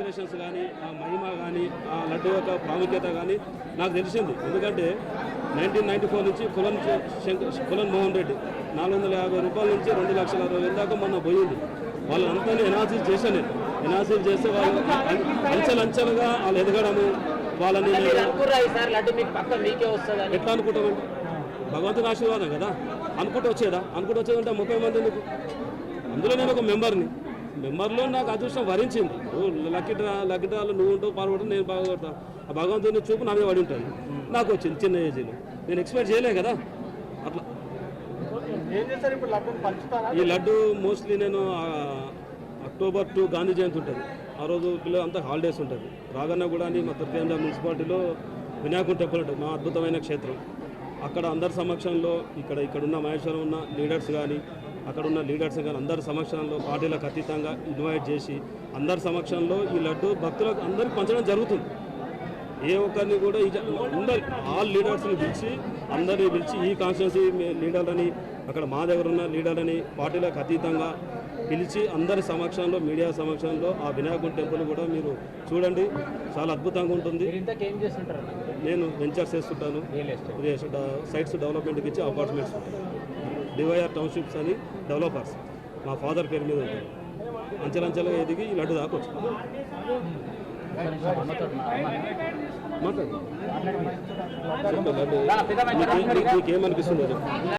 Vibrations కానీ ఆ మహిమ కానీ ఆ లడ్డు యొక్క ప్రాముఖ్యత కానీ నాకు తెలిసింది. ఎందుకంటే నైన్టీన్ నైన్టీ ఫోర్ నుంచి కులన్ కులన్ మోహన్ రెడ్డి నాలుగు వందల యాభై రూపాయల నుంచి రెండు లక్షల అరవై వేల దాకా మొన్న పోయింది. వాళ్ళంతా ఎనాలిసిస్ చేశాను నేను. ఎనాలిసిస్ చేస్తే వాళ్ళు అంచెలంచెలుగా వాళ్ళు ఎదగడము వాళ్ళని ఎట్లా అనుకుంటామండి? భగవంతుని ఆశీర్వాదం కదా? అనుకుంటూ వచ్చేదా? అనుకుంటూ వచ్చేదంటే ముప్పై మంది ఎందుకు? అందులో నేను ఒక మెంబర్ని. మెంబర్లో నాకు అదృష్టం వరించింది. లక్కీ డ్రా లక్కీ డ్రాలో నువ్వు ఉంటావు పాల్గొంటావు నేను బాగుపడతా ఆ భగవంతుని చూపు నా మీద పడి ఉంటుంది. నాకు వచ్చింది చిన్న ఏజీలో. నేను ఎక్స్పెక్ట్ చేయలే కదా. అట్లా. ఈ లడ్డు మోస్ట్లీ నేను అక్టోబర్ టూ గాంధీ జయంతి ఉంటుంది. ఆ రోజు పిల్లలు అంతా హాలిడేస్ ఉంటుంది. రాగన్నగూడ అని మా తుర్కేంద్ర మున్సిపాలిటీలో వినాయకుడి టెంపుల్ ఉంటుంది. మా అద్భుతమైన క్షేత్రం. అక్కడ అందరి సమక్షంలో ఇక్కడ ఇక్కడ ఉన్న మహేశ్వరం ఉన్న లీడర్స్ కానీ అక్కడ ఉన్న లీడర్స్ కానీ అందరి సమక్షంలో పార్టీలకు అతీతంగా ఇన్వైట్ చేసి అందరి సమక్షంలో ఈ లడ్డు భక్తులకు అందరికి పంచడం జరుగుతుంది. ఏ ఒక్కరిని కూడా అందరి ఆల్ లీడర్స్ని పిలిచి అందరిని పిలిచి ఈ కాన్స్టిట్యున్సీ లీడర్లని అక్కడ మా దగ్గర ఉన్న లీడర్లని పార్టీలకు అతీతంగా పిలిచి అందరి సమక్షంలో మీడియా సమక్షంలో ఆ వినాయకుడి టెంపుల్ కూడా మీరు చూడండి. చాలా అద్భుతంగా ఉంటుంది. నేను వెంచర్స్ చేస్తుంటాను. సైట్స్ డెవలప్మెంట్కి ఇచ్చి అపార్ట్మెంట్స్ డివైఆర్ టౌన్షిప్స్ అని డెవలపర్స్ మా ఫాదర్ పేరు మీద ఉంటుంది. అంచెలంచెలుగా ఎదిగి లడ్డు దాకా వచ్చింది మాట్లాడు. చెప్పు,